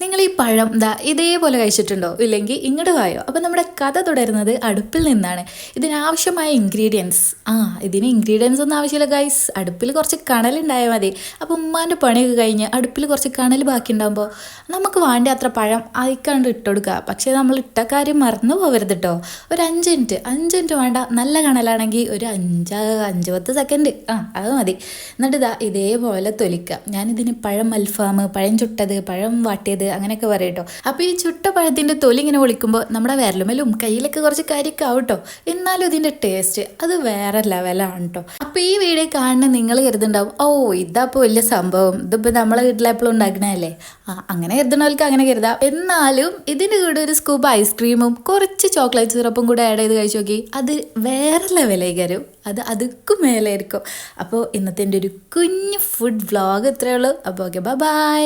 നിങ്ങൾ ഈ പഴം ദാ ഇതേപോലെ കഴിച്ചിട്ടുണ്ടോ? ഇല്ലെങ്കിൽ ഇങ്ങോട്ട് വായോ. അപ്പോൾ നമ്മുടെ കഥ തുടരുന്നത് അടുപ്പിൽ നിന്നാണ്. ഇതിനാവശ്യമായ ഇൻഗ്രീഡിയൻസ് ആ ഇതിന് ഇൻഗ്രീഡിയൻസ് ഒന്നും ആവശ്യമില്ല ഗൈസ് അടുപ്പിൽ കുറച്ച് കണലുണ്ടായാൽ മതി. അപ്പോൾ ഉമ്മാന്റെ പണിയൊക്കെ കഴിഞ്ഞ് അടുപ്പിൽ കുറച്ച് കണൽ ബാക്കി ഉണ്ടാകുമ്പോൾ നമുക്ക് വേണ്ട അത്ര പഴം അയക്കാണ്ട് ഇട്ടുകൊടുക്കുക പക്ഷേ നമ്മൾ ഇട്ട കാര്യം മറന്നു പോകരുത് കേട്ടോ ഒരു അഞ്ച് മിനിറ്റ് അഞ്ച് മിനിറ്റ് വേണ്ട. നല്ല കണലാണെങ്കിൽ ഒരു അഞ്ച് അഞ്ച് പത്ത് സെക്കൻഡ് ആ അത് മതി. എന്നിട്ട് ഇതാ ഇതേപോലെ തൊലിക്കുക ഞാനിതിന് പഴം അൽഫാം പഴം ചുട്ടത് പഴം വാട്ടിയത് അങ്ങനെയൊക്കെ പറയും കേട്ടോ അപ്പോൾ ഈ ചുട്ട പഴത്തിന്റെ തൊലി ഇങ്ങനെ പൊളിക്കുമ്പോൾ നമ്മുടെ വിരലുമലും കയ്യിലൊക്കെ കുറച്ച് കാര്യമൊക്കെ ആവും കേട്ടോ എന്നാലും ഇതിന്റെ ടേസ്റ്റ് അത് വേറെ ലെവലാണ് കേട്ടോ അപ്പോൾ ഈ വീഡിയോ കാണുന്ന നിങ്ങൾ കരുതുണ്ടാവും ഓ ഇതപ്പോൾ വലിയ സംഭവം. ഇതിപ്പോൾ നമ്മളെ വീട്ടിലെപ്പോഴും ഉണ്ടാക്കണതല്ലേ? ആ അങ്ങനെ കരുതുന്നവർക്ക് അങ്ങനെ കരുതാം. എന്നാലും ഇതിന്റെ കൂടെ ഒരു സ്കൂപ്പ് ഐസ്ക്രീമും കുറച്ച് ചോക്ലേറ്റ് സിറപ്പും കൂടെ ആഡ് ചെയ്ത് കഴിച്ച് നോക്കി അത് വേറെ ലെവലേക്കാരും അത് അതുക്കും മേലായിരിക്കും. അപ്പോൾ ഇന്നത്തെ എന്റെ ഒരു കുഞ്ഞ് ഫുഡ് വ്ളോഗ് ഇത്രയേ ഉള്ളൂ. അപ്പോൾ ഓക്കെ ബൈ